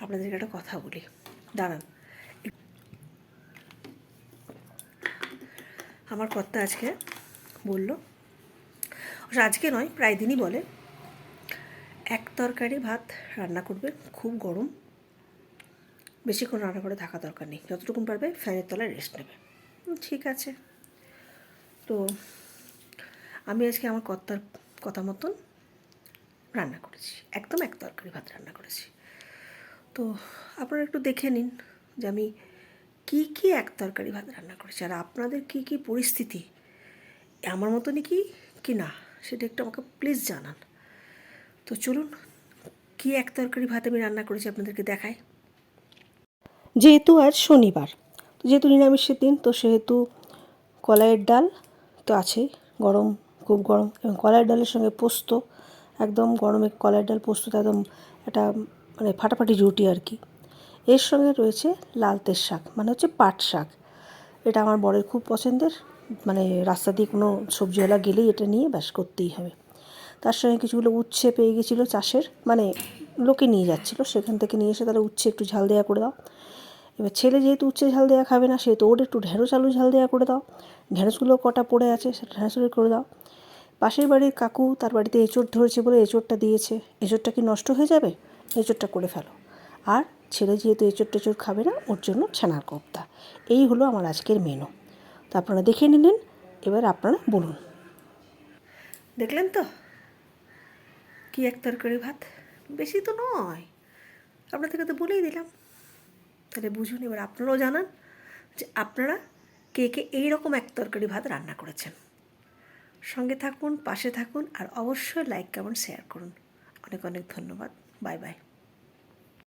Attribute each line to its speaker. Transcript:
Speaker 1: আপনাদেরকে একটা কথা বলি। দাঁড়ান। আমার কর্তা আজকে বলল আজকে নয়, প্রায় দিনই বলে, এক তরকারি ভাত রান্না করবে, খুব গরম। বেশিক্ষণ রান্না করে থাকা দরকার নেই। যতটুকুন পারবে ফ্যানের তলায় রেস্ট নেবে। ঠিক আছে। তো আমি আজকে আমার কর্তার কথা মতন রান্না করেছি। একদম এক তরকারি ভাত রান্না করেছি। তো আপনারা একটু দেখে নিন যে আমি কী কী এক তরকারি ভাত রান্না করেছি। আর আপনাদের কী কী পরিস্থিতি? আমার মতনই কি কি না, সেটা একটু আমাকে প্লিজ জানান। তো চলুন, কী এক তরকারি ভাত আমি রান্না করেছি আপনাদেরকে দেখায় যেহেতু আজ শনিবার, তো যেহেতু নিরামিষের দিন, তো সেহেতু কলাইয়ের ডাল তো আছেই গরম, খুব গরম, এবং কলাইয়ের ডালের সঙ্গে পোস্ত, একদম গরমে কলাইয়ের ডাল পোস্ত একদম একটা মানে ফাটাফাটি জুটি আর কি। এর সঙ্গে রয়েছে লালতের শাক মানে হচ্ছে পাট শাক। এটা আমার বরের খুব পছন্দের মানে রাস্তা দিয়ে কোনো সবজিওয়ালা গেলেই এটা নিয়ে ব্যাস করতেই হবে। তার সঙ্গে কিছুগুলো উচ্ছে পেয়ে গেছিল চাষের মানে লোকে নিয়ে যাচ্ছিল, সেখান থেকে নিয়ে এসে তাহলে উচ্ছে একটু ঝাল দেওয়া করে দাও। এবার ছেলে যেহেতু উচ্ছে ঝাল দেওয়া খাবে না, সেহেতু ওর একটু ঢেঁড়স আলু ঝাল দেওয়া করে দাও। ঢেঁড়সগুলো কটা পড়ে আছে সেটা ঢেঁড়সগুলো করে দাও। পাশের বাড়ির কাকু তার বাড়িতে এঁচড় ধরেছে বলে এঁচড়টা দিয়েছে। এঁচড়টা কি নষ্ট হয়ে যাবে? এঁচড়টা করে ফেলো। আর ছেলে যেহেতু এঁচড় টেচড় খাবে না, ওর জন্য ছানার কোপ্তা। এই হলো আমার আজকের মেনু তো আপনারা দেখে নিলেন, এবার আপনারা বলুন। দেখলেন তো? কি এক তরকারি ভাত? বেশি তো নয়। আপনাদেরকে তো বলেই দিলাম। তাহলে বুঝুন, এবার আপনারাও জানান যে আপনারা কে কে এই রকম এক তরকারি ভাত রান্না করেছেন। সঙ্গে থাকুন, পাশে থাকুন, আর অবশ্যই লাইক কমেন্ট শেয়ার করুন। অনেক অনেক ধন্যবাদ। Bye-bye.